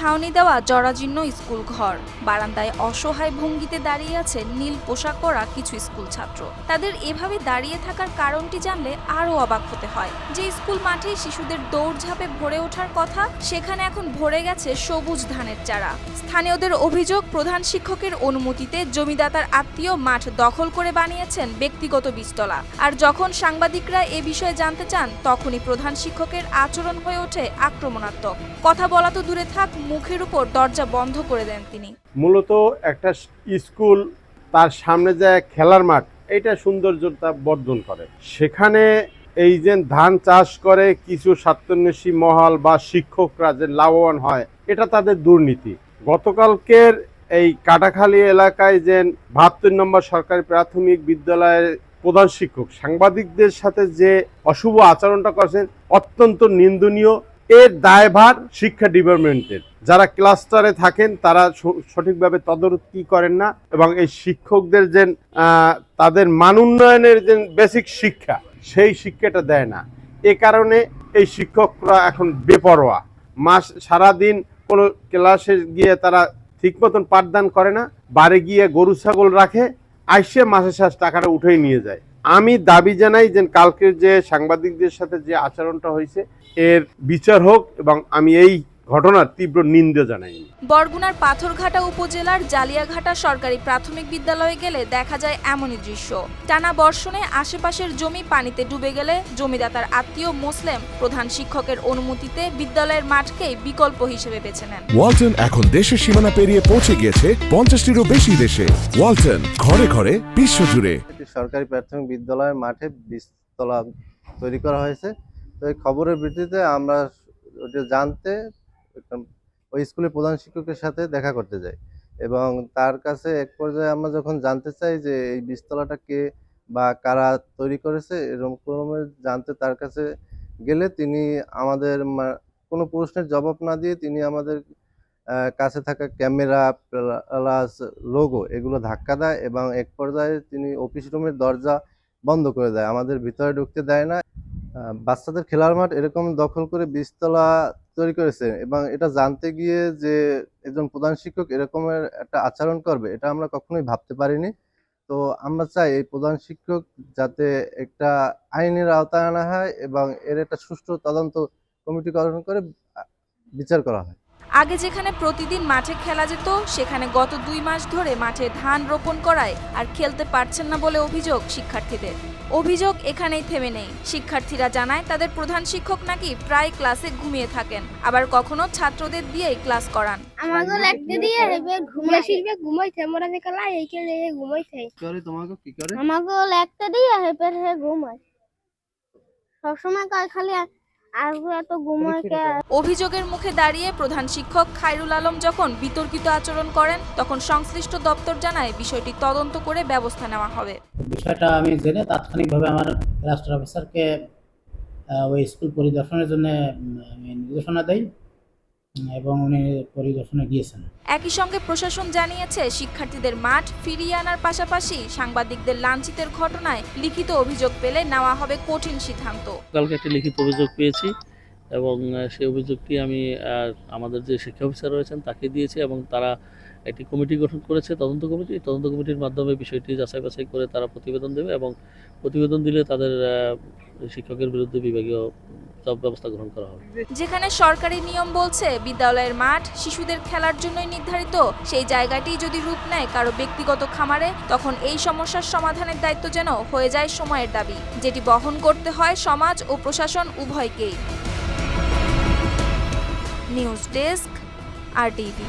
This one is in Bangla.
ছাউনি দেওয়া জরাজীর্ণ স্কুল ঘর। বারান্দায় অসহায় ভঙ্গিতে দাঁড়িয়ে আছে নীল পোশাক পরা কিছু স্কুল ছাত্র। তাদের এভাবে দাঁড়িয়ে থাকার কারণটি জানলে আরও অবাক হতে হয়। যে স্কুল মাঠে শিশুদের দৌড়ঝাঁপে ভরে ওঠার কথা, সেখানে এখন ভরে গেছে সবুজ ধানের চারা। স্থানীয়দের অভিযোগ, প্রধান শিক্ষকের অনুমতিতে জমিদাতার আত্মীয় মাঠ দখল করে বানিয়েছেন ব্যক্তিগত বীজতলা। আর যখন সাংবাদিকরা এ বিষয়ে জানতে চান, তখনই প্রধান শিক্ষকের আচরণ হয়ে ওঠে আক্রমণাত্মক। কথা বলা তো দূরে থাক মুখের উপর দরজা বন্ধ করে দেন তিনি। মূলত একটা স্কুল, তার সামনে যে খেলার মাঠ এটা সৌন্দর্যতা বর্ধন করে। সেখানে এই যে ধান চাষ করে কিছু স্বার্থন্বেষী মহল বা শিক্ষকরা যে লাভবান হয়, এটা তাদের দুর্নীতি। গতকালকের এই কাটাখালী এলাকায় যে বাহাত্তর নম্বর সরকারি প্রাথমিক বিদ্যালয়ের প্রধান শিক্ষক সাংবাদিকদের সাথে যে অশুভ আচরণটা করেছেন, অত্যন্ত নিন্দনীয় এর দায়ভার শিক্ষা ডিপার্টমেন্টের। যারা ক্লাস্টারে থাকেন, তারা সঠিকভাবে তদারকি করেন না এবং এই শিক্ষকদের যে তাদের মান উন্নয়নের যে বেসিক শিক্ষা, সেই শিক্ষাটা দেয় না। এ কারণে এই শিক্ষকরা এখন বেপরোয়া। মাস, সারাদিন কোনো ক্লাসে গিয়ে তারা ঠিক মতন পাঠদান করে না, বাড়ি গিয়ে গরু, ছাগল রাখে, আইসে মাসে শেষ টাকাটা উঠেই নিয়ে যায়। আমি দাবি জানাই যে কালকের যে সাংবাদিকদের সাথে যে আচরণটা হয়েছে, এর বিচার হোক এবং আমি এই ঘটনার তীব্র নিন্দা জানাই বরগুনার পাথরঘাটা উপজেলার জালিয়াঘাটা সরকারি প্রাথমিক বিদ্যালয়ে গেলে দেখা যায় এমনই দৃশ্য। টানা বর্ষণে আশেপাশের জমি পানিতে ডুবে গেলে জমিদাতার আত্মীয় মোসলেম প্রধান শিক্ষকের অনুমতিতে বিদ্যালয়ের মাঠকে বিকল্প হিসেবে বেছে নেন। ওয়ালটন এখন দেশের সীমানা পেরিয়ে পৌঁছে গিয়েছে পঞ্চাশটিরও বেশি দেশে। ওয়ালটন ঘরে ঘরে বিশ্বজুড়ে সরকারি প্রাথমিক বিদ্যালয়ের মাঠে বিস্তলা তৈরি করা হয়েছে। তো এই খবরের ভিত্তিতে আমরা ওটা জানতে একদম ওই স্কুলের প্রধান শিক্ষকের সাথে দেখা করতে যাই। এবং তার কাছে এক পর্যায়ে আমরা যখন জানতে চাই যে এই বীজতলাটা কে বা কারা তৈরি করেছে, এরকম ক্রমে জানতে তার কাছে গেলে তিনি আমাদের কোনো প্রশ্নের জবাব না দিয়ে তিনি আমাদের কাছে থাকা ক্যামেরা প্লাস লোগো এগুলো ধাক্কা দেয় এবং এক পর্যায়ে তিনি অফিস রুমের দরজা বন্ধ করে দেয়। আমাদের ভিতরে ঢুকতে দেয় না। বাচ্চাদের খেলার মাঠ এরকম দখল করে বীজতলা তৈরি করেছে এবং এটা জানতে গিয়ে যে একজন প্রধান শিক্ষক এরকমের একটা আচরণ করবে, এটা আমরা কখনোই ভাবতে পারিনি। তো আমরা চাই এই প্রধান শিক্ষক যাতে একটা আইনের আওতায় আনা হয় এবং এর একটা সুষ্ঠু তদন্ত কমিটি গঠন করে বিচার করা হয়। আগে যেখানে প্রতিদিন মাঠে খেলা যেত সেখানে গত দুই মাস ধরে মাঠে ধান রোপণ করায় আর খেলতে পারছেন না বলে অভিযোগ শিক্ষার্থীদের। অভিযোগ এখানেই থেমে নেই। শিক্ষার্থীরা জানায় তাদের প্রধান শিক্ষক নাকি প্রায় ক্লাসে ঘুমিয়ে থাকেন আবার কখনো ছাত্রদের দিয়েই ক্লাস করান। আমাকে লাগতে দিয়ে হেবে ঘুমাই শিখবে ঘুমাইছে মোরা যে এই কে লেগে ঘুমাইছে করে তোমাকে কি করে? আমাকে লাগতে দিয়ে হেবে হে ঘুমাই সবসময় কয় খালি অভিযোগের মুখে দাঁড়িয়ে প্রধান শিক্ষক খায়রুল আলম যখন বিতর্কিত আচরণ করেন তখন সংশ্লিষ্ট দপ্তর জানায় বিষয়টি তদন্ত করে ব্যবস্থা নেওয়া হবে। বিষয়টা আমি জেনে তাৎক্ষণিকভাবে আমার রাষ্ট্র অফিসারকে আহ, ওই স্কুল পরিদর্শনের জন্য আমি নির্দেশনা দেই। উম, এবং উনি পরিদর্শনে গিয়েছেন। একই সঙ্গে প্রশাসন জানিয়েছে শিক্ষার্থীদের মাঠ ফিরিয়ে আনার পাশাপাশি সাংবাদিকদের লাঞ্ছিতের ঘটনায় লিখিত অভিযোগ পেলে নেওয়া হবে কঠিন সিদ্ধান্ত। কালকে একটি লিখিত অভিযোগ পেয়েছি। এবং সেই অভিযোগটি আমি আমাদের যে শিক্ষা অফিসার রয়েছেন তাকে দিয়েছি এবং তারা একটি কমিটি গঠন করেছে, তদন্ত কমিটি। তদন্ত কমিটির মাধ্যমে বিষয়টি যাচাই বাছাই করে তারা প্রতিবেদন দেবে এবং প্রতিবেদন দিলে তাদের শিক্ষকের বিরুদ্ধে বিভাগীয় ব্যবস্থা গ্রহণ করা হবে। যেখানে সরকারি নিয়ম বলছে, বিদ্যালয়ের মাঠ শিশুদের খেলার জন্যই নির্ধারিত। সেই জায়গাটি যদি রূপ নেয় কারও ব্যক্তিগত খামারে, তখন এই সমস্যার সমাধানের দায়িত্ব যেন হয়ে যায় সময়ের দাবি। যেটি বহন করতে হয় সমাজ ও প্রশাসন উভয়কেই। News desk R TV.